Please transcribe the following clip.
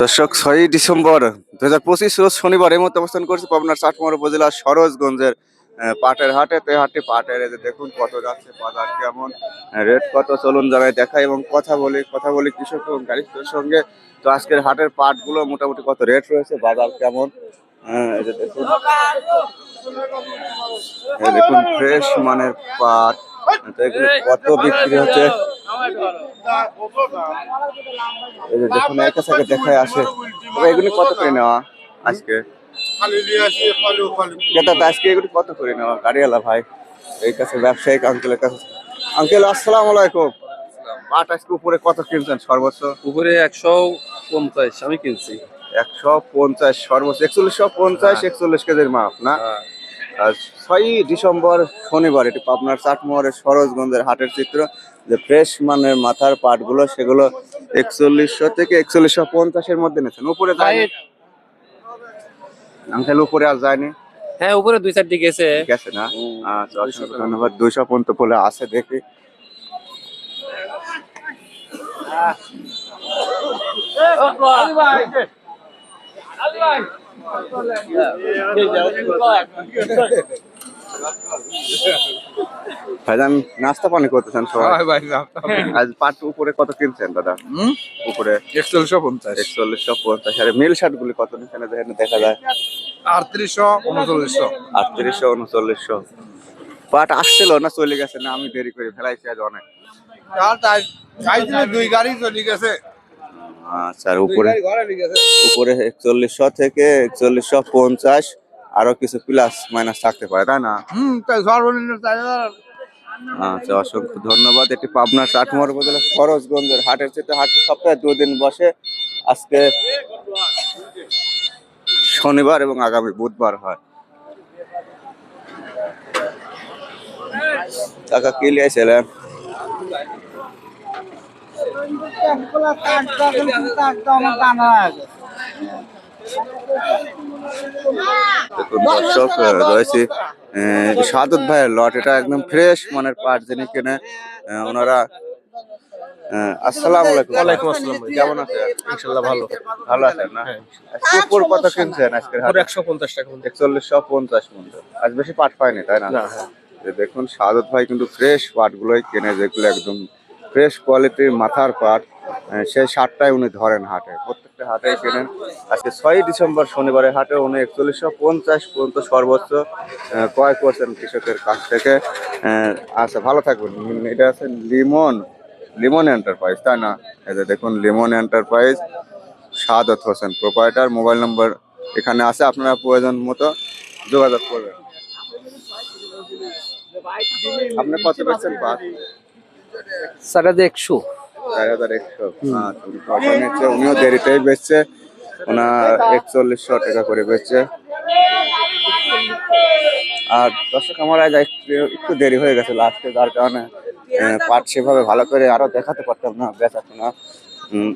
দর্শক, ছয়ই ডিসেম্বর দু হাজার পঁচিশ রোজ শনিবার এই মধ্যে অবস্থান করছি পাবনার চাটমোহর উপজেলা সরোজগঞ্জের পাটের হাটে। তো হাটে পাটের দেখুন কত যাচ্ছে, বাজার কেমন রেট কত চলুন জানাই, দেখাই এবং কথা বলি কথা বলি কৃষক এবং গাড়ির সঙ্গে। তো আজকের হাটের পাটগুলো মোটামুটি কত রেট রয়েছে, বাজার কেমন? দেখুন। দেখুন, ফ্রেশ মানের পাট। কত বিক্রি হচ্ছে? এই যে দেখুন এক সাথে দেখায় আসে। এগুলি কত করে নেওয়া আজকে? যেটা আজকে এগুলি কত করে নেওয়া? গাড়িওয়ালা ভাই এই কাছে ব্যবসায়িক আঙ্কেলের কাছে। আঙ্কেল আসসালামু আলাইকুম। পাট আজকে উপরে কত কিনছেন সর্বোচ্চ? উপরে একশো পঞ্চাশ আমি কিনছি। একশো পঞ্চাশ সর্বোচ্চ একচল্লিশশো পঞ্চাশ একচল্লিশ কেজির মাপ না? আর ছয়ই ডিসেম্বর শনিবার এটি পাবনার চাটমোহরের সরোজগঞ্জের হাটের চিত্র। যে ফ্রেশ মানের মাথার পাটগুলো সেগুলো একচল্লিশশো থেকে একচল্লিশশো পঞ্চাশের মধ্যে নিয়েছেন। উপরে যায়নি? আঙ্কেল উপরে আর যায়নি? হ্যাঁ উপরে দুই চারটি গেছে। গেছে না? আচ্ছা ধন্যবাদ। দুইশো পর্যন্ত বলে আছে দেখি। ভাইজান নাস্তা পানি করতেছেন সবাই। আজ পাট উপরে কত কিনছেন দাদা? উপরে একচল্লিশশো পঞ্চাশ। একচল্লিশশো পঞ্চাশ। আর মিল শার্ট গুলি কত নিচ্ছেন দেখা যায়। আটত্রিশশো উনচল্লিশশো। আটত্রিশশো উনচল্লিশশো। পাট আসছিল না চলে গেছে না আমি দেরি করে ফেলাইছি আজ অনেক। দুই গাড়ি চলে গেছে। আচ্ছা আর উপরে উপরে একচল্লিশশো থেকে একচল্লিশশো পঞ্চাশ আরও কিছু প্লাস মাইনাস থাকতে পারে তাই না? হম সর্বনিম্ন আচ্ছা অসংখ্য ধন্যবাদ। এটি পাবনা চাটমোহর উপজেলা সরোজগঞ্জের হাটের চেয়ে হাটটি সপ্তাহে দুদিন বসে। আজকে শনিবার এবং আগামী বুধবার হয়। টাকা কি লিয়েছিলেন দর্শক আহ, রয়েছে সাদত ভাইয়ের লট এটা একদম ফ্রেশ মানের পাট যিনি কেনে ওনারা আসসালামু আলাইকুম। ওয়ালাইকুম আসসালাম ভাই। কেমন আছেন? ইনশাল্লাহ ভালো। ভালো আছেন না? কত কিনছেন টাকা পঞ্চাশ মতো আজ বেশি পাট পায়নি তাই না? হ্যাঁ। দেখুন সাদত ভাই কিন্তু ফ্রেশ পাটগুলোই কেনে যেগুলো একদম ফ্রেশ কোয়ালিটির মাথার পাট সেই সারটাই উনি ধরেন হাটে। প্রত্যেকটা হাটে কেনেন। আজকে ছয়ই ডিসেম্বর শনিবারে হাটে উনি একচল্লিশশো পঞ্চাশ পর্যন্ত সর্বোচ্চ ক্রয় করছেন কৃষকের কাছ থেকে। আচ্ছা ভালো থাকবেন। এটা আছে লিমন লিমন এন্টারপ্রাইজ, তাই না? যে দেখুন, Limon enterprise, Sadat Hossain proprietor, mobile number এখানে আছে, আপনারা প্রয়োজন মতো যোগাযোগ করবেন। আপনি কত পেয়েছেন পাঁচ সাড়ে একশো। চার হাজার একশো। আচ্ছা, উনিও দেরিতেই বেচছে। ওনার একচল্লিশশো টাকা করে বেচছে। আর দর্শক আমার আজ একটু দেরি হয়ে গেছে লাস্টে যার কারণে পাট সেভাবে ভালো করে আরও দেখাতে পারতাম না বেচাতে না। উম,